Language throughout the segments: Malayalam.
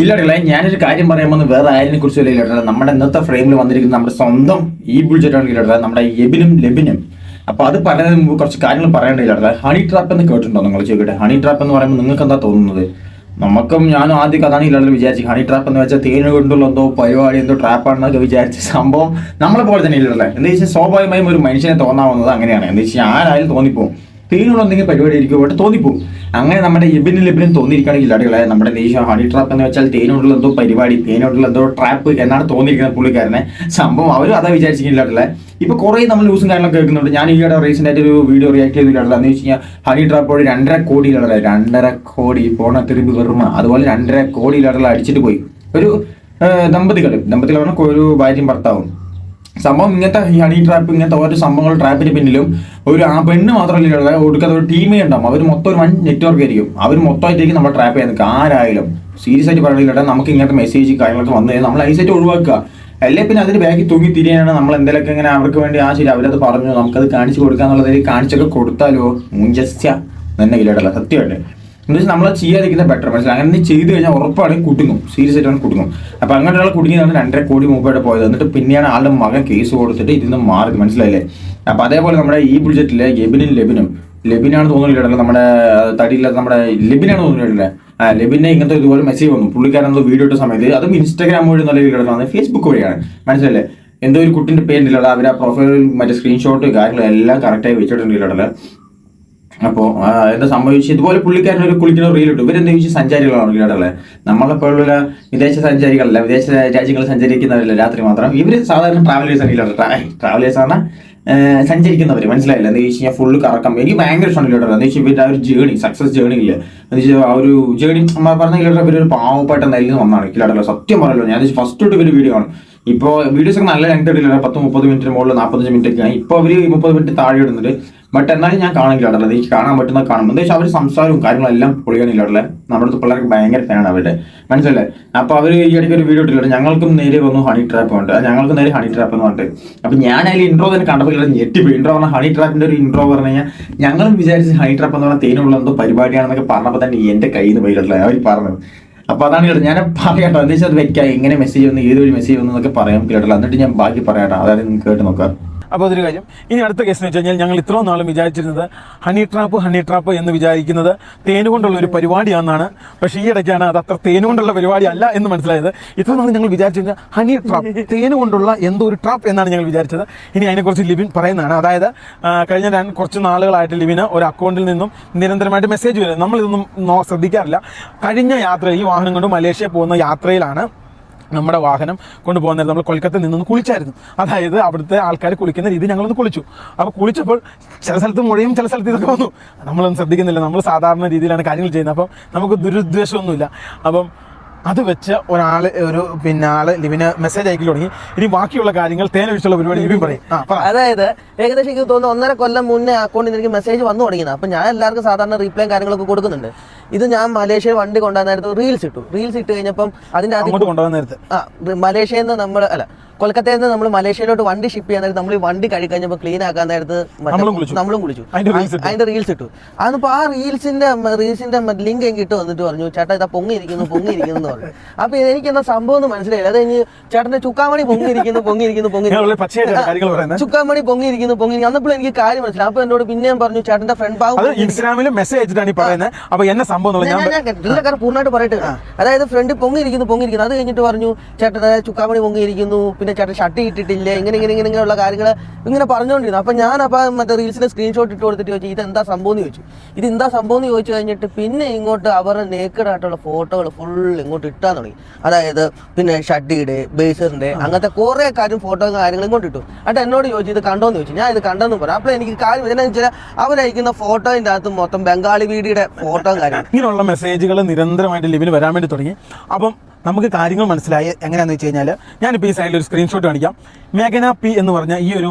ഇല്ലടല്ലേ ഞാനൊരു കാര്യം പറയുമ്പോൾ വേറെ ആരിനെ കുറിച്ച് ഇല്ലടല്ല നമ്മുടെ ഇന്നത്തെ ഫ്രെയിമിൽ വന്നിരിക്കുന്ന നമ്മുടെ സ്വന്തം ഈ ബുൾജറ്റ് ആണ് ഇല്ലാട്ടില്ല നമ്മുടെ എബിനും ലെബിനും. അപ്പൊ അത് പറയുന്നതിന് മുമ്പ് കുറച്ച് കാര്യങ്ങൾ പറയേണ്ടതില്ല ഹണി ട്രാപ്പ് എന്ന് കേട്ടിട്ടുണ്ടോ നിങ്ങൾ ചോദിക്കട്ടെ ഹണി ട്രാപ്പ് എന്ന് പറയുമ്പോൾ നിങ്ങൾക്ക് എന്താ തോന്നുന്നത്? നമുക്കും ഞാനും ആദ്യം അതാണ് ഇല്ലാതെ വിചാരിച്ചു ഹണി ട്രാപ്പ് എന്ന് വെച്ചാൽ തേന് കൊണ്ടുള്ള എന്തോ പരിപാടി എന്തോ ട്രാപ്പാണെന്നൊക്കെ വിചാരിച്ച സംഭവം നമ്മളെ പോലെ തന്നെ ഇല്ലല്ലേ എന്താ വെച്ചാൽ സ്വാഭാവികമായും ഒരു മനുഷ്യനെ തോന്നാവുന്നത് അങ്ങനെയാണ്. എന്താ വെച്ചാൽ ആരായാലും തോന്നിപ്പോവും. തേനുള്ള എന്തെങ്കിലും പരിപാടി ആയിരിക്കും അവിടെ തോന്നിപ്പോവും അങ്ങനെ നമ്മുടെ ഇബിനും ലിബിനും തോന്നിയിരിക്കുകയാണെങ്കിൽ അടികളെ നമ്മുടെ ദേശീയ ഹണി ട്രാപ്പ് എന്ന് വെച്ചാൽ തേനോടുള്ള എന്തോ പരിപാടി തേനോടുള്ള എന്തോ ട്രാപ്പ് എന്നാണ് തോന്നിയിരിക്കുന്നത് പുള്ളിക്കാരനെ. സംഭവം അവരും അതാ വിചാരിച്ചിട്ടില്ല ഇപ്പൊ കുറെ നമ്മൾ ന്യൂസും കാര്യങ്ങളൊക്കെ കേൾക്കുന്നുണ്ട്. ഞാൻ ഈയിടെ റീസെന്റ് ആയിട്ട് ഒരു വീഡിയോ റിയാക്ട് ചെയ്തിട്ടുള്ളത് എന്ന് വെച്ച് കഴിഞ്ഞാൽ ഹണി ട്രാപ്പോട് രണ്ടര കോടിയിലുള്ള രണ്ടര കോടി പോണ തിരുമ്പ് വെറുമ. അതുപോലെ രണ്ടര കോടിയിലുള്ള അടിച്ചിട്ട് പോയി. ഒരു ദമ്പതികൾ ദമ്പതികൾ പറഞ്ഞാൽ ഒരു ഭാര്യയും ഭർത്താവും. സംഭവം ഇങ്ങനത്തെ ഹണി ട്രാപ്പ് ഇങ്ങനത്തെ ഓരോ സംഭവങ്ങൾ ട്രാപ്പിന് പിന്നിലും ഒരു ആ പെണ്ണ് മാത്രമല്ല ഒടുക്കാത്ത ഒരു ടീമേ ഉണ്ടാവും. അവർ മൊത്തം ഒരു വൺ നെറ്റ്വർക്ക് ആയിരിക്കും. അവർ മൊത്തമായിട്ടേക്ക് നമ്മൾ ട്രാപ്പ് ചെയ്യാൻ നിൽക്കുക ആരായാലും. സീരിയസ് ആയിട്ട് പറയുന്നില്ല നമുക്ക് ഇങ്ങനത്തെ മെസ്സേജ് കാര്യങ്ങളൊക്കെ വന്നു കഴിഞ്ഞാൽ നമ്മൾ ഐസൈറ്റ് ഒഴിവാക്കുക. അല്ലേ? പിന്നെ അതിന് ബാക്കി തൂങ്ങി തിരിയാണ് നമ്മൾ എന്തെങ്കിലുമൊക്കെ ഇങ്ങനെ അവർക്ക് വേണ്ടി ആ ശരി അവരത് പറഞ്ഞു. നമുക്കത് കാണിച്ചു കൊടുക്കാന്നുള്ളതിൽ കാണിച്ചൊക്കെ കൊടുത്താലോ? മുഞ്ചസ്യ. തന്നെ ഇല്ലടല്ല സത്യമല്ലേ എന്ന് വെച്ചാൽ നമ്മൾ ചെയ്യാതിരിക്കുന്ന ബെറ്റർ മനസ്സിലായി? അങ്ങനെ ചെയ്ത് കഴിഞ്ഞാൽ ഉറപ്പാണെങ്കിൽ കുടുങ്ങും. സീരിയസ് ആയിട്ടാണ് കുടുങ്ങും. അപ്പൊ അങ്ങനെ ഒരാൾ കുടുങ്ങിയതാണ് രണ്ടര കോടി മുമ്പായിട്ട് പോയത്. എന്നിട്ട് പിന്നെയാണ് ആളുടെ മകൻ കേസ് കൊടുത്തിട്ട് ഇതിൽ നിന്ന് മാറിയത്. മനസ്സിലായില്ലേ? അപ്പൊ അതേപോലെ നമ്മുടെ ഈ ബുഡ്ജറ്റിലെ എബിനും ലെബിനും ലെബിനാണ് തോന്നുന്നില്ല നമ്മുടെ തടിയില്ലാത്ത നമ്മുടെ ലെബിനാണ് തോന്നുന്നില്ല ലെബിനെ ഇങ്ങനത്തെ ഇതുപോലെ മെസ്സേജ് വന്നു. പുള്ളിക്കാരൻ വീഡിയോ ഇട്ട സമയത്ത് അതും ഇൻസ്റ്റാഗ്രാം വഴി നല്ല രീതിയിൽ കിടക്കുന്നത് ഫേസ്ബുക്ക് വഴിയാണ്. മനസ്സിലല്ലേ എന്തോ ഒരു കുട്ടിന്റെ പേരില്ല അവർ ആ പ്രൊഫൈലിൽ മറ്റേ സ്ക്രീൻഷോട്ട് കാര്യങ്ങളും എല്ലാം കറക്റ്റായി വെച്ചിട്ടുണ്ടല്ലേ അപ്പോൾ എന്താ സംഭവിച്ചു? ഇതുപോലെ പുള്ളിക്കാരൻ ഒരു കുളിക്കുന്ന ഇട്ടു ഇവരെന്താ ചോദിച്ചാൽ സഞ്ചാരികളാണ് ഇല്ലാടല്ലേ നമ്മളെപ്പോലുള്ള വിദേശ സഞ്ചാരികളല്ല വിദേശ രാജ്യങ്ങൾ സഞ്ചരിക്കുന്നവരല്ല രാത്രി മാത്രം. ഇവർ സാധാരണ ട്രാവലേഴ്സ് ആണ് ട്രാവലേഴ്സ് ആണ് സഞ്ചരിക്കുന്നവർ മനസ്സിലായില്ല? എന്താ വെച്ച് കഴിഞ്ഞാൽ ഫുള്ള് കറക്കം എനിക്ക് ഭയങ്കര ഇഷ്ടമാണ് ഇല്ലാട്ടോ എന്താ വെച്ചാൽ ഇവരുടെ ആ ഒരു ജേണി സക്സസ് ജേണി ഇല്ല? എന്ന് വെച്ചാൽ ആ ഒരു ജേണി പറഞ്ഞ ഇല്ലാട്ടോ ഇവരൊരു പാവപ്പെട്ട നെല്ലിൽ വന്നാണ് ഇല്ലാട്ടല്ലോ സത്യം പറയല്ലോ ഞാൻ ഫസ്റ്റ് തൊട്ട് ഇവർ വീഡിയോ ആണ്. ഇപ്പോൾ വീഡിയോസ് ഒക്കെ നല്ല ലെങ്ത് ഇടില്ല പത്ത് മുപ്പത് മിനിറ്റിന് മുകളിൽ നാൽപ്പത്തഞ്ച് മിനിറ്റ് ഒക്കെ ഇപ്പോൾ അവർ മുപ്പത് മിനിറ്റ് താഴെ ഇടുന്നുണ്ട്. ബട്ട് എന്നാലും ഞാൻ കാണില്ല അടല്ല എനിക്ക് കാണാൻ പറ്റുന്ന കാണുമ്പോൾ. എന്താ വെച്ചാൽ അവർ സംസാരവും കാര്യങ്ങളെല്ലാം പൊളിയാനില്ല അടല്ലേ നമ്മുടെ പിള്ളേർക്ക് ഭയങ്കര ഫാനാണ് അവരുടെ. മനസ്സിലല്ലേ അപ്പോൾ അവർ ഈ ഇടയ്ക്ക് ഒരു വീഡിയോ ഇട്ടില്ല ഞങ്ങൾക്കും നേരെ വന്നു ഹണി ട്രാപ്പ് ഉണ്ട്. ഞങ്ങൾക്ക് നേരെ ഹണി ട്രാപ്പ് എന്ന് പറഞ്ഞിട്ട്. അപ്പോൾ ഞാൻ അതിൽ ഇൻട്രോ തന്നെ കണ്ടപ്പോൾ ഞെട്ടി ഞെട്ടിപ്പോയി. ഇൻട്രോ പറഞ്ഞാൽ ഹണി ട്രാപ്പിന്റെ ഒരു ഇൻട്രോ പറഞ്ഞു കഴിഞ്ഞാൽ ഞങ്ങളും വിചാരിച്ച് ഹണി ട്രാപ്പ് എന്ന് പറഞ്ഞാൽ തേനുള്ള എന്തോ പരിപാടിയാണെന്നൊക്കെ പറഞ്ഞപ്പോൾ തന്നെ എന്റെ കയ്യിൽ നിന്ന് പോയിട്ടില്ല അവർ പറഞ്ഞത് അപ്പൊ അതാണ് കേട്ടോ. ഞാൻ പറയാട്ടോ എന്താ വെച്ചാൽ അത് വെക്കാം. എങ്ങനെ മെസ്സേജ് വന്നു ഏതൊരു മെസ്സേജ് വന്നു എന്നൊക്കെ പറയാം കേട്ടില്ല എന്നിട്ട് ഞാൻ ബാക്കി പറയാട്ടോ അതായത് നിങ്ങൾക്ക് കേട്ട് നോക്കാം. അപ്പോൾ അതൊരു കാര്യം. ഇനി അടുത്ത കേസ് എന്ന് വെച്ച് കഴിഞ്ഞാൽ ഞങ്ങൾ ഇത്രയും നാളും വിചാരിച്ചിരുന്നത് ഹണി ട്രാപ്പ് ഹണി ട്രാപ്പ് എന്ന് വിചാരിക്കുന്നത് തേന് കൊണ്ടുള്ള ഒരു പരിപാടിയാണെന്നാണ്. പക്ഷേ ഈ ഇടയ്ക്കാണ് അത് അത്ര തേന് കൊണ്ടുള്ള പരിപാടി അല്ല എന്ന് മനസ്സിലായത്. ഇത്രയും നാൾ ഞങ്ങൾ വിചാരിച്ചിരുന്നത് ഹണി ട്രാപ്പ് തേന് കൊണ്ടുള്ള എന്തോ ഒരു ട്രാപ്പ് എന്നാണ് ഞങ്ങൾ വിചാരിച്ചത്. ഇനി അതിനെക്കുറിച്ച് ലിബിൻ പറയുന്നതാണ്. അതായത് കഴിഞ്ഞ ഞാൻ കുറച്ച് നാളുകളായിട്ട് ലിബിന് ഒരു അക്കൗണ്ടിൽ നിന്നും നിരന്തരമായിട്ട് മെസ്സേജ് വരും നമ്മളിതൊന്നും ശ്രദ്ധിക്കാറില്ല. കഴിഞ്ഞ യാത്ര ഈ വാഹനം കൊണ്ട് മലേഷ്യ പോകുന്ന യാത്രയിലാണ് നമ്മുടെ വാഹനം കൊണ്ടുപോകുന്നത് നമ്മൾ കൊൽക്കത്തയിൽ നിന്നൊന്ന് കുളിച്ചായിരുന്നു. അതായത് അവിടുത്തെ ആൾക്കാർ കുളിക്കുന്ന രീതി ഞങ്ങളൊന്ന് കുളിച്ചു. അപ്പോൾ കുളിച്ചപ്പോൾ ചില സ്ഥലത്ത് മുഴയും ചില സ്ഥലത്ത് ഇതൊക്കെ വന്നു. നമ്മളൊന്നും ശ്രദ്ധിക്കുന്നില്ല. നമ്മൾ സാധാരണ രീതിയിലാണ് കാര്യങ്ങൾ ചെയ്യുന്നത്. അപ്പം നമുക്ക് ദുരുദ്ദേശമൊന്നുമില്ല. അപ്പം അത് വെച്ച് ഒരാൾ ഒരു പിന്നെ ആൾ ലിവിന് മെസ്സേജ് അയക്കി തുടങ്ങി. ഇനി ബാക്കിയുള്ള കാര്യങ്ങൾ തേനൊഴിച്ചുള്ള പരിപാടി ലിവിൻ പറയും. അതായത് ഏകദേശം എനിക്ക് തോന്നുന്നു ഒന്നര കൊല്ലം മുന്നേ അക്കൗണ്ടിൽ എനിക്ക് മെസ്സേജ് വന്നു തുടങ്ങിയത്. അപ്പൊ ഞാൻ എല്ലാവർക്കും സാധാരണ റീപ്ലേയും കാര്യങ്ങളൊക്കെ കൊടുക്കുന്നുണ്ട്. ഇത് ഞാൻ മലേഷ്യ വണ്ടി കൊണ്ടുവന്ന നേരത്ത് റീൽസ് ഇട്ടു. റീൽസ് ഇട്ട് കഴിഞ്ഞപ്പം അതിന്റെ അകത്ത് ആ മലേഷ്യയിൽ നിന്ന് നമ്മൾ അല്ല കൊൽക്കത്തയിൽ നിന്ന് നമ്മൾ മലേഷ്യയിലോട്ട് വണ്ടി ഷിപ്പ് ചെയ്യാൻ നേരത്ത് നമ്മൾ ഈ വണ്ടി കഴുകി കഴിഞ്ഞപ്പോൾ ക്ലീൻ ആക്കാൻ നേരത്ത് നമ്മളും കുളിച്ചു. അതിന്റെ റീൽസ് ഇട്ടു. അതിപ്പോ ആ റീൽസിന്റെ റീൽസിന്റെ ലിങ്ക് എനിക്ക് ഇട്ട് വന്നിട്ട് പറഞ്ഞു ചേട്ടാ ഇതാ പൊങ്ങിയിരിക്കുന്നു പൊങ്ങിയിരിക്കുന്നു എന്ന് പറഞ്ഞു. അപ്പൊ എനിക്ക് എന്താ സംഭവം എന്ന് മനസ്സിലായില്ല. അത് കഴിഞ്ഞ് ചേട്ടന്റെ ചുക്കാമണി പൊങ്ങിയിരിക്കുന്നു പൊങ്ങിയിരിക്കുന്നു പറയുന്നത്. ചുക്കാമണി പൊങ്ങിയിരിക്കുന്നു പൊങ്ങിയിരിക്കുന്നു. അന്നപ്പോൾ എനിക്ക് കാര്യം മനസ്സിലായി. അപ്പൊ എന്നോട് പിന്നെയും പറഞ്ഞു ചേട്ടന്റെ ഫ്രണ്ട് ഭാഗം ഇൻസ്റ്റാഗ്രാമിൽ മെസ്സേജ് അയച്ചിട്ടാണ് പറയുന്നത്. അപ്പൊ എന്നെ സംഭവം ഞാൻ പൂർണമായിട്ട് പറയട്ടെ. അതായത് ഫ്രണ്ട് പൊങ്ങിയിരിക്കുന്നു പൊങ്ങിയിരിക്കുന്നു. അത് കഴിഞ്ഞിട്ട് പറഞ്ഞു ചേട്ടൻ ചുക്കാമണി പൊങ്ങിയിരിക്കുന്നു. പിന്നെ ചേട്ടൻ ഷർട്ട് ഇട്ടിട്ടില്ല. ഇങ്ങനെ ഇങ്ങനെ ഇങ്ങനെ ഇങ്ങനെയുള്ള കാര്യങ്ങൾ ഇങ്ങനെ പറഞ്ഞുകൊണ്ടിരുന്നു അപ്പൊ ഞാൻ അപ്പൊ മറ്റേ റീൽസിന്റെ സ്ക്രീൻഷോട്ട് ഇട്ട് കൊടുത്തിട്ട് ചോദിച്ചു ഇതെന്താ എന്താ സംഭവം എന്ന് ചോദിച്ചു. ഇത് എന്താ സംഭവം എന്ന് ചോദിച്ചു കഴിഞ്ഞിട്ട് പിന്നെ ഇങ്ങോട്ട് അവരുടെ നേക്കഡ് ആയിട്ടുള്ള ഫോട്ടോകൾ ഫുൾ ഇങ്ങോട്ട് ഇട്ടാൻ തുടങ്ങി. അതായത് പിന്നെ ഷഡ്ഡിയുടെ ബേസറിന്റെ അങ്ങനത്തെ കുറെ കാര്യം ഫോട്ടോയും കാര്യങ്ങളും ഇങ്ങോട്ട് ഇട്ടു. എന്നിട്ട് എന്നോട് ചോദിച്ചു ഇത് കണ്ടോന്ന് ചോദിച്ചു? ഞാൻ ഇത് കണ്ടെന്ന് പറഞ്ഞു. അപ്പോൾ എനിക്ക് കാര്യം എന്താണെന്ന് വെച്ചാൽ അവരയക്കുന്ന ഫോട്ടോയിന്റെ അകത്ത് മൊത്തം ബംഗാളി വീടിയുടെ ഫോട്ടോയും കാര്യം ഇങ്ങനെയുള്ള മെസ്സേജുകൾ നിരന്തരമായിട്ട് ലിവിന് വരാൻ വേണ്ടി തുടങ്ങി. അപ്പം നമുക്ക് കാര്യങ്ങൾ മനസ്സിലായി എങ്ങനെയാണെന്ന് വെച്ച് കഴിഞ്ഞാൽ ഞാനിപ്പോൾ ഈ സൈഡിൽ ഒരു സ്ക്രീൻഷോട്ട് കാണിക്കാം. മേഘന പി എന്ന് പറഞ്ഞ ഈ ഒരു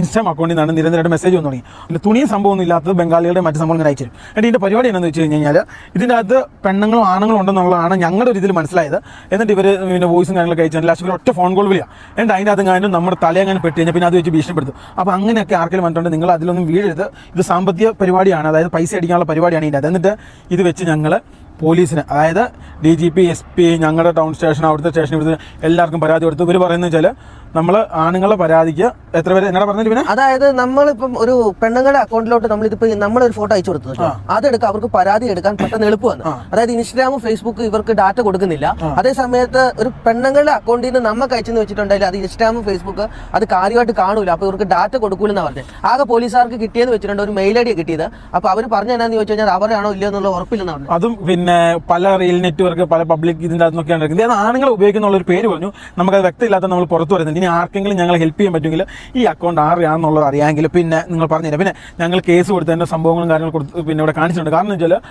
ഇൻസ്റ്റാം അക്കൗണ്ടിൽ നിന്നാണ് നിരന്തരമായിട്ട് മെസ്സേജ് വന്നു തുടങ്ങി. അതിൽ തുണിയും സംഭവമൊന്നും ഇല്ലാത്തത് ബംഗാളികളുടെ മറ്റു സംഭവങ്ങൾ അയച്ചു തരും എന്നിട്ട് ഇതിന്റെ പരിപാടി എന്താണെന്ന് വെച്ച് കഴിഞ്ഞാൽ ഇതിന്റെ അകത്ത് പെണ്ണുങ്ങളും ആണുങ്ങളും ഉണ്ടെന്നുള്ളതാണ് ഞങ്ങളുടെ ഒരു ഇതിൽ മനസ്സിലായത്. എന്നിട്ട് ഇവർ പിന്നെ വോയിസും കാര്യങ്ങളൊക്കെ അയച്ചു ലാസ്റ്റ് ഒറ്റ ഫോൺ കോൾ വിളിയാണ് എന്നിട്ട് അതിന്റെ അകത്ത് കാര്യം നമ്മുടെ തലയങ്ങനെ പെട്ട് കഴിഞ്ഞാൽ പിന്നെ അത് വെച്ച് ഭീഷണിപ്പെടുത്തും. അപ്പോൾ അങ്ങനെയൊക്കെ ആർക്കെങ്കിലും പറഞ്ഞിട്ടുണ്ട് നിങ്ങൾ അതിലൊന്നും വീഴരുത്. ഇത് സാമ്പത്തിക പരിപാടിയാണ് അതായത് പൈസ അടിക്കാനുള്ള പരിപാടിയാണ് ഇതിന്റെ അത് എന്നിട്ട് ഇത് വെച്ച് ഞങ്ങൾ പോലീസിന്. അതായത് D G P S P ഞങ്ങളുടെ ടൗൺ സ്റ്റേഷൻ അവിടുത്തെ സ്റ്റേഷൻ ഇവിടുത്തെ എല്ലാവർക്കും പരാതി കൊടുത്തു ഇവർ പറയുന്നത് വെച്ചാൽ നമ്മൾ ആണുങ്ങളെ പരാതിക്ക് എത്ര പേര്? എന്നാ പറഞ്ഞു പിന്നെ അതായത് നമ്മളിപ്പം ഒരു പെണ്ണുങ്ങളുടെ അക്കൗണ്ടിലോട്ട് നമ്മളിതിപ്പോ നമ്മളൊരു ഫോട്ടോ അയച്ചു കൊടുത്തു അതെടുക്കാം അവർക്ക് പരാതി എടുക്കാൻ പെട്ടെന്ന് എളുപ്പമാണ്. അതായത് ഇൻസ്റ്റാഗ്രാമും ഫേസ്ബുക്കും ഇവർക്ക് ഡാറ്റ കൊടുക്കുന്നില്ല. അതേ സമയത്ത് ഒരു പെണ്ണുങ്ങളുടെ അക്കൗണ്ടിൽ നിന്ന് നമുക്ക് അയച്ചെന്ന് വെച്ചിട്ടുണ്ടെങ്കിൽ അത് ഇൻസ്റ്റാഗ്രാമും ഫേസ്ബുക്ക് അത് കാര്യമായിട്ട് കാണൂല. അപ്പൊ ഇവർക്ക് ഡാറ്റ കൊടുക്കൂലെന്നാ പറഞ്ഞത് ആകെ പോലീസുകാർക്ക് കിട്ടിയെന്ന് വെച്ചിട്ടുണ്ട് ഒരു മെയിൽ ഐ ഡി കിട്ടിയത്. അപ്പൊ അവർ പറഞ്ഞു എന്നാന്ന് ചോദിച്ചു കഴിഞ്ഞാൽ അവരാണോ ഇല്ലയോ എന്നുള്ള ഉറപ്പില്ലെന്ന് പറഞ്ഞു. അതും പിന്നെ പല റീൽ നെറ്റ്വർക്ക് പല പബ്ലിക് ഇതിന്റെ അത് ആണുങ്ങൾ ഉപയോഗിക്കുന്ന ഒരു പേര് പറഞ്ഞു. നമുക്ക് നമുക്കത് വ്യക്തമില്ലാത്ത നമ്മൾ പുറത്തു വരുന്നുണ്ട്. ഇനി ആർക്കെങ്കിലും ഞങ്ങളെ ഹെൽപ്പ് ചെയ്യാൻ പറ്റുമെങ്കിൽ ഈ അക്കൗണ്ട് ആരെയാണെന്നുള്ളത് അറിയാമെങ്കിൽ പിന്നെ നിങ്ങൾ പറഞ്ഞുതരാം. പിന്നെ ഞങ്ങൾ കേസ് കൊടുത്തതിന്റെ സംഭവങ്ങളും കാര്യങ്ങളും കൊടുത്ത് പിന്നെ ഇവിടെ കാണിച്ചിട്ടുണ്ട്. കാരണം എന്ന് വെച്ചാൽ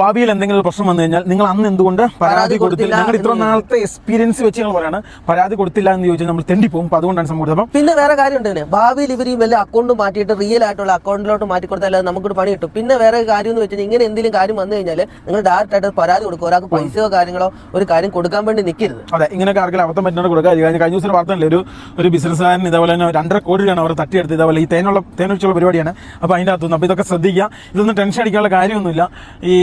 ഭാവിയിൽ എന്തെങ്കിലും പ്രശ്നം വന്നു കഴിഞ്ഞാൽ നിങ്ങൾ അന്ന് എന്തുകൊണ്ട് പരാതി കൊടുത്തില്ല? ഞങ്ങൾ ഇത്ര നാളത്തെ എക്സ്പീരിയൻസ് വെച്ച് ഞങ്ങൾ പറയാണ്. പരാതി കൊടുത്തില്ല എന്ന് ചോദിച്ചാൽ നമ്മൾ തെണ്ടിപ്പോകും അപ്പോൾ അതുകൊണ്ടാണ് സംഭവിച്ചത് അപ്പം പിന്നെ വേറെ കാര്യം ഉണ്ട് ഭാവിയിൽ ഇവർ ഈ വല്ല അക്കൗണ്ട് മാറ്റിയിട്ട് റിയൽ ആയിട്ടുള്ള അക്കൗണ്ടിലോട്ട് മാറ്റി കൊടുത്താൽ നമുക്കൊരു പണി കിട്ടും. പിന്നെ വേറെ കാര്യം എന്ന് വെച്ചാൽ ഇങ്ങനെ എന്തെങ്കിലും കാര്യം വന്നു കഴിഞ്ഞാൽ നിങ്ങൾ ഡയറക്റ്റ് ആയിട്ട് പരാതി കൊടുക്കുക ഒരാൾക്ക് പൈസയോ കാര്യങ്ങളോ ഒരു കാര്യം കൊടുക്കാൻ വേണ്ടി നിൽക്കരുത്. അതെ ഇങ്ങനെയൊക്കെ ആർക്കെങ്കിലും അബദ്ധം പറ്റുന്നത് കൊടുക്കുക. കഴിഞ്ഞ ദിവസം വാർത്തയില്ലേ ഒരു ഒരു ബിസിനസ്സുകാരൻ ഇതേപോലെ തന്നെ രണ്ടര കോടി രൂപയാണ് അവർ തട്ടിയെടുത്ത് ഇതേപോലെ ഈ തേനുള്ള തേനൊഴിച്ചുള്ള പരിപാടിയാണ്. അപ്പോൾ അതിന്റെ അകത്തുനിന്ന്. അപ്പോൾ ഇതൊക്കെ ശ്രദ്ധിക്കുക. ഇതൊന്നും ടെൻഷൻ അടിക്കാനുള്ള കാര്യമൊന്നുമില്ല. ഈ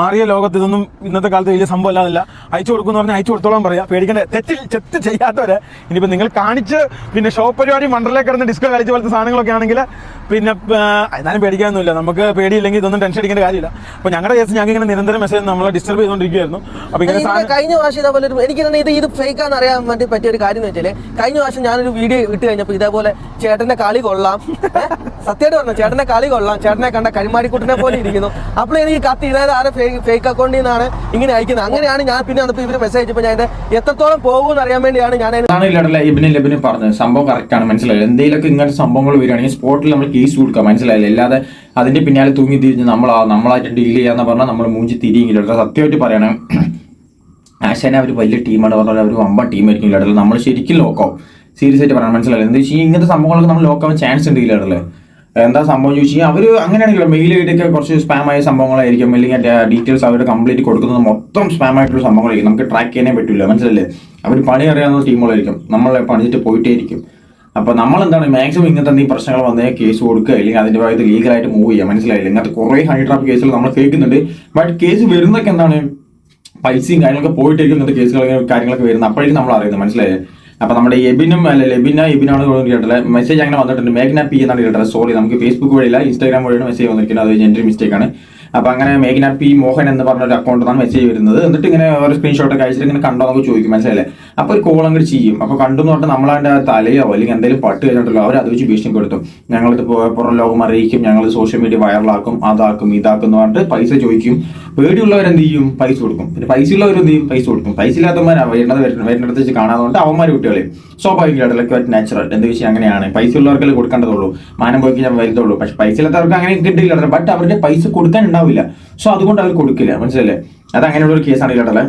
മാറിയ ലോകത്ത് ഇതൊന്നും ഇന്നത്തെ കാലത്ത് വലിയ സംഭവം അല്ലാതില്ല. അയച്ചു കൊടുക്കുമെന്ന് പറഞ്ഞാൽ അയച്ചു കൊടുത്തോളം പറയാം. പേടിക്കേണ്ട. തെറ്റിൽ തെറ്റ് ചെയ്യാത്തവരെ ഇനിയിപ്പോൾ നിങ്ങൾ കാണിച്ച് പിന്നെ ഷോ പരിപാടി മണ്ടറിലേക്ക് കിടന്ന് ഡിസ്കോ കളിച്ച പോലത്തെ സാധനങ്ങളൊക്കെ ആണെങ്കിൽ പിന്നെ എന്നാലും പേടിക്കാനൊന്നുമില്ല. നമുക്ക് പേടിയില്ലെങ്കിൽ ഇതൊന്നും ടെൻഷൻ അടിക്കേണ്ട കാര്യമില്ല. അപ്പോൾ ഞങ്ങളുടെ കേസ് ഞങ്ങൾ ഇങ്ങനെ നിരന്തരം മെസ്സേജ് നമ്മളെ ഡിസ്റ്റർബ് ചെയ്തുകൊണ്ടിരിക്കുകയായിരുന്നു അപ്പോൾ ഇങ്ങനെ കഴിഞ്ഞ പ്രാവശ്യം ഇതേപോലെ എനിക്ക് തന്നെ ഇത് ഇത് ഫേക്ക് ആണെന്ന് അറിയാൻ വേണ്ടി പറ്റിയ ഒരു കാര്യം എന്ന് വെച്ചാൽ കഴിഞ്ഞ പ്രാവശ്യം ഞാനൊരു വീഡിയോ ഇട്ട് കഴിഞ്ഞപ്പോൾ ഇതേപോലെ ചേട്ടന്റെ കളി കൊള്ളാം? സത്യമായിട്ട് പറഞ്ഞു ചേട്ടന്റെ കളി കൊള്ളാം. ചേട്ടനെ കണ്ട കരിമാടിക്കുട്ടിനെ പോലെ ഇരിക്കുന്നു. അപ്പോൾ എനിക്ക് കത്തി ഇതായത് ആരെ ഫേക്ക് അക്കൗണ്ടിൽ നിന്നാണ് ഇങ്ങനെ അയക്കുന്നത്. അങ്ങനെയാണ് ഞാൻ പിന്നെ വന്നപ്പോൾ ഇവർ മെസ്സേജ് അയച്ചപ്പോൾ ഞാൻ എത്രത്തോളം പോകുമെന്ന് അറിയാൻ വേണ്ടിയാണ് ഞാൻ ഇബിനും ലബിനും പറഞ്ഞത്. സംഭവം കറക്റ്റ് ആണ്. മനസ്സിലായത് എന്തെങ്കിലുമൊക്കെ ഇങ്ങനത്തെ സംഭവങ്ങൾ വരികയാണെങ്കിൽ സ്പോട്ടിൽ നമ്മൾ കേസ് കൊടുക്കുക. മനസ്സിലായില്ല? അല്ലാതെ അതിന്റെ പിന്നാലെ തൂങ്ങി തിരിഞ്ഞ് നമ്മളാ നമ്മളായിട്ട് ഡീൽ ചെയ്യാന്ന് പറഞ്ഞാൽ നമ്മൾ മൂഞ്ചി തിരിയെങ്കിലും സത്യമായിട്ട് പറയണം ആശാന അവർ വലിയ ടീമാണ്. പറഞ്ഞാൽ അവർ വമ്പ ടീമായിരിക്കും ഇല്ലടല്ല നമ്മൾ ശരിക്കും ലോക്കാവും സീരിയസ് ആയിട്ട് പറയാൻ മനസ്സിലായില്ല? എന്താ വെച്ചാൽ ഇങ്ങനത്തെ സംഭവങ്ങളൊക്കെ നമ്മൾ ലോക്കാവാൻ ചാൻസ് ഉണ്ട് ഇല്ലടല്ലേ എന്താ സംഭവം ചോദിച്ചു കഴിഞ്ഞാൽ അവർ അങ്ങനെയാണല്ലോ മെയിൽ ഐഡിയൊക്കെ കുറച്ച് സ്പാം ആയ സംഭവങ്ങളായിരിക്കും. അല്ലെങ്കിൽ ഡീറ്റെയിൽസ് അവരുടെ കംപ്ലീറ്റ് കൊടുക്കുന്നത് മൊത്തം സ്പാം ആയിട്ടുള്ള സംഭവങ്ങളായിരിക്കും. നമുക്ക് ട്രാക്ക് ചെയ്യാനേ പറ്റില്ല മനസ്സിലല്ലേ അവർ പണി അറിയാവുന്ന ടീമുകളായിരിക്കും നമ്മളെ പണിച്ചിട്ട് പോയിട്ടേ ഇരിക്കും. അപ്പൊ നമ്മൾ എന്താണ് മാക്സിമം ഇങ്ങനത്തെ എന്തെങ്കിലും പ്രശ്നങ്ങൾ വന്നേ കേസ് കൊടുക്കുക അല്ലെങ്കിൽ അതിന്റെ ഭാഗത്ത് ലീഗലായിട്ട് മൂവ് ചെയ്യുക മനസ്സിലായില്ല? ഇങ്ങനത്തെ കുറെ ഹൈ ട്രാപ്പ് കേസുകൾ നമ്മൾ കേൾക്കുന്നുണ്ട്. ബട്ട് കേസ് വരുന്നൊക്കെ എന്താണ്? പൈസയും കാര്യങ്ങളൊക്കെ പോയിട്ടായിരിക്കും ഇങ്ങനത്തെ കേസുകൾ കാര്യങ്ങളൊക്കെ വരുന്നത്. അപ്പോഴേക്കും നമ്മൾ അറിയുന്നത്. മനസ്സിലായത് അപ്പൊ നമ്മുടെ എബിനും അല്ല ലെബിന എബിനാണ് കേട്ടില്ല മെസ്സേജ് അങ്ങനെ വന്നിട്ടുണ്ട്. മേഘ്ന പി എന്നാണ് കേട്ടത്. സോറി നമുക്ക് ഫേസ്ബുക്ക് വഴിയില്ല ഇൻസ്റ്റാഗ്രാം വഴിയാണ് മെസ്സേജ് വന്നിരിക്കുന്നത്. അത് എന്റെ മിസ്റ്റേക്ക് ആണ്. അപ്പൊ അങ്ങനെ മേഘ്ന പി മോഹൻ എന്ന് പറഞ്ഞ ഒരു ആണ് മെസ്സേജ് വരുന്നത്. എന്നിട്ട് ഇങ്ങനെ ഒരു സ്ക്രീൻഷോട്ട് ഒക്കെ അയച്ചിട്ട് ഇങ്ങനെ കണ്ടോ നമുക്ക് ചോദിക്കും. മനസ്സിലായില്ലേ? അപ്പൊ ഒരു കോൾ അങ്ങോട്ട് ചെയ്യും. അപ്പൊ കണ്ടു പറഞ്ഞാൽ നമ്മളതിന്റെ തലയോ അല്ലെങ്കിൽ എന്തെങ്കിലും പട്ട് കഴിഞ്ഞിട്ടല്ലോ അവർ അത് വെച്ച് ഭീഷണി കൊടുത്തു ഞങ്ങളിത് പുറം ലോകം അറിയിക്കും ഞങ്ങൾ സോഷ്യൽ മീഡിയ വൈറലാക്കും അതാക്കും ഇതാക്കും എന്ന് പറഞ്ഞിട്ട് പൈസ ചോദിക്കും. പേടിയുള്ളവർ എന്ത് ചെയ്യും? പൈസ കൊടുക്കും. പിന്നെ പൈസ ഉള്ളവരെന്ത് ചെയ്യും? പൈസ കൊടുക്കും. പൈസ ഇല്ലാത്തവന്മാർ വരുന്നത് വരുന്നിടത്ത് വെച്ച് കാണാതുകൊണ്ട് അവന്മാർ കുട്ടികളെ സ്വാഭാവികമായിട്ട് ലൈക്ക് നാച്ചുറൽ എന്ത് വെച്ചാൽ അങ്ങനെയാണ്. പൈസ ഉള്ളവർക്കല്ലേ കൊടുക്കേണ്ടതുള്ളൂ. മാനം പോയി ഞാൻ വരുന്നുള്ളൂ. പക്ഷെ പൈസ ഇല്ലാത്തവർക്ക് അങ്ങനെ കിട്ടില്ല ബട്ട് അവരുടെ പൈസ കൊടുക്കാൻ ഉണ്ടാവില്ല. സോ അതുകൊണ്ട് അവർ കൊടുക്കില്ല. മനസ്സിലല്ലേ അത് അങ്ങനെയുള്ള ഒരു കേസാണ് കേട്ടല്ലേ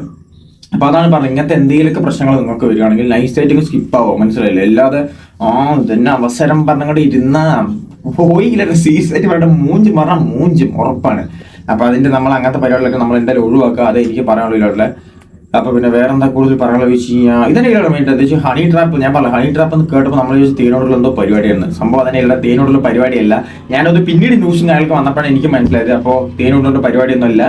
അപ്പൊ അതാണ് പറഞ്ഞത്. ഇങ്ങനത്തെ എന്തെങ്കിലുമൊക്കെ പ്രശ്നങ്ങൾ നിങ്ങൾക്ക് വരികയാണെങ്കിൽ നൈസ് ആയിട്ട് സ്കിപ്പ് ആവോ? മനസ്സിലായില്ലേ? അല്ലാതെ ആ ഇതന്നെ അവസരം പറഞ്ഞങ്ങോട്ട് ഇരുന്ന പോയില്ല. സീസ് ആയിട്ട് പറഞ്ഞ മൂഞ്ചും പറഞ്ഞാൽ മൂഞ്ചും. ഉറപ്പാണ്. അപ്പൊ അതിന്റെ നമ്മൾ അങ്ങനത്തെ പരിപാടികളൊക്കെ നമ്മൾ എന്തായാലും ഒഴിവാക്കുക. അത് എനിക്ക് അപ്പൊ പിന്നെ വേറെ എന്താ കൂടുതൽ പറയാനുള്ള വെച്ച് കഴിഞ്ഞാൽ ഇല്ല മെയിൻ എന്താ വെച്ചാൽ ഹണി ട്രാപ്പ് ഞാൻ പറഞ്ഞു ഹണി ട്രാപ്പ് എന്ന് കേട്ടപ്പോൾ നമ്മൾ ചോദിച്ചു തേനോടുള്ള എന്തോ പരിപാടിയാണ് സംഭവം അതന്നെയല്ല തേനോടുള്ള പരിപാടിയല്ല. ഞാനത് പിന്നീട് ന്യൂസും അയാൾക്ക് വന്നപ്പോഴാണ് എനിക്ക് മനസ്സിലായത്. അപ്പോൾ തേനോടുള്ള പരിപാടിയൊന്നുമല്ല.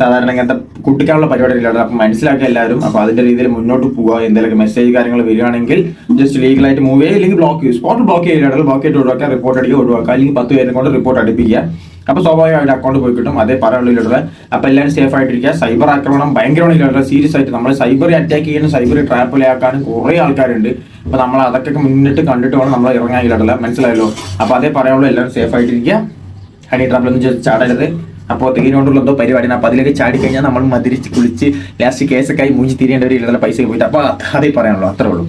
സാധാരണ ഇങ്ങനത്തെ കുട്ടിക്കാനുള്ള പരിപാടി ഇല്ല അപ്പൊ മനസ്സിലാക്കുക എല്ലാവരും. അപ്പൊ അതിന്റെ രീതിയിൽ മുന്നോട്ട് പോവുക എന്തെങ്കിലും മെസ്സേജ് കാര്യങ്ങൾ വരികയാണെങ്കിൽ ജസ്റ്റ് ലീഗലായിട്ട് മൂവ് ചെയ്യുക അല്ലെങ്കിൽ ബ്ലോക്ക് ചെയ്യും. സ്പോട്ട് ബ്ലോക്ക് ചെയ്യുക ബ്ലോക്ക് ചെയ്ത് ഒഴിവാക്കുക റിപ്പോർട്ട് അടിക്കുക ഒഴിവാക്കുക അല്ലെങ്കിൽ പത്ത് പേരെ കൊണ്ട് റിപ്പോർട്ട് അടുപ്പിക്കുക. അപ്പൊ സ്വാഭാവികമായിട്ട് അക്കൗണ്ട് പോയി കിട്ടും. അതേ പറയുള്ളിലുള്ള അപ്പൊ എല്ലാവരും സേഫ് ആയിട്ടിരിക്കുക. സൈബർ ആക്രമണം ഭയങ്കരമാണ് ഇല്ലാതെ സീരിയസ് ആയിട്ട് നമ്മൾ സൈബർ അറ്റാക്ക് ചെയ്യാനും സൈബർ ട്രാപ്പിലാക്കാനും കുറെ ആൾക്കാരുണ്ട്. അപ്പൊ നമ്മൾ അതൊക്കെ മുന്നിട്ട് കണ്ടിട്ട് വേണം നമ്മൾ ഇറങ്ങാൻ ഇല്ലാതല്ല മനസ്സിലായല്ലോ? അപ്പൊ അതേ പറയാനുള്ളൂ. എല്ലാവരും സേഫ് ആയിട്ടിരിക്കുക. ഹണി ട്രാപ്പിലൊന്നും ചാടരുത്. അപ്പോൾ തീരുകൊണ്ടുള്ള എന്തോ പരിപാടിയാണ്. അപ്പൊ അതിലേക്ക് ചാടി കഴിഞ്ഞാൽ നമ്മൾ മതിരിച്ച് കുളിച്ച് ലാസ്റ്റ് കേസൊക്കെ ആയി മൂഞ്ചി തിരിയേണ്ട ഒരു ഇല്ലാതെ പൈസ പോയിട്ട്. അപ്പോൾ അതേ പറയാനുള്ളൂ. അത്രേ ഉള്ളൂ.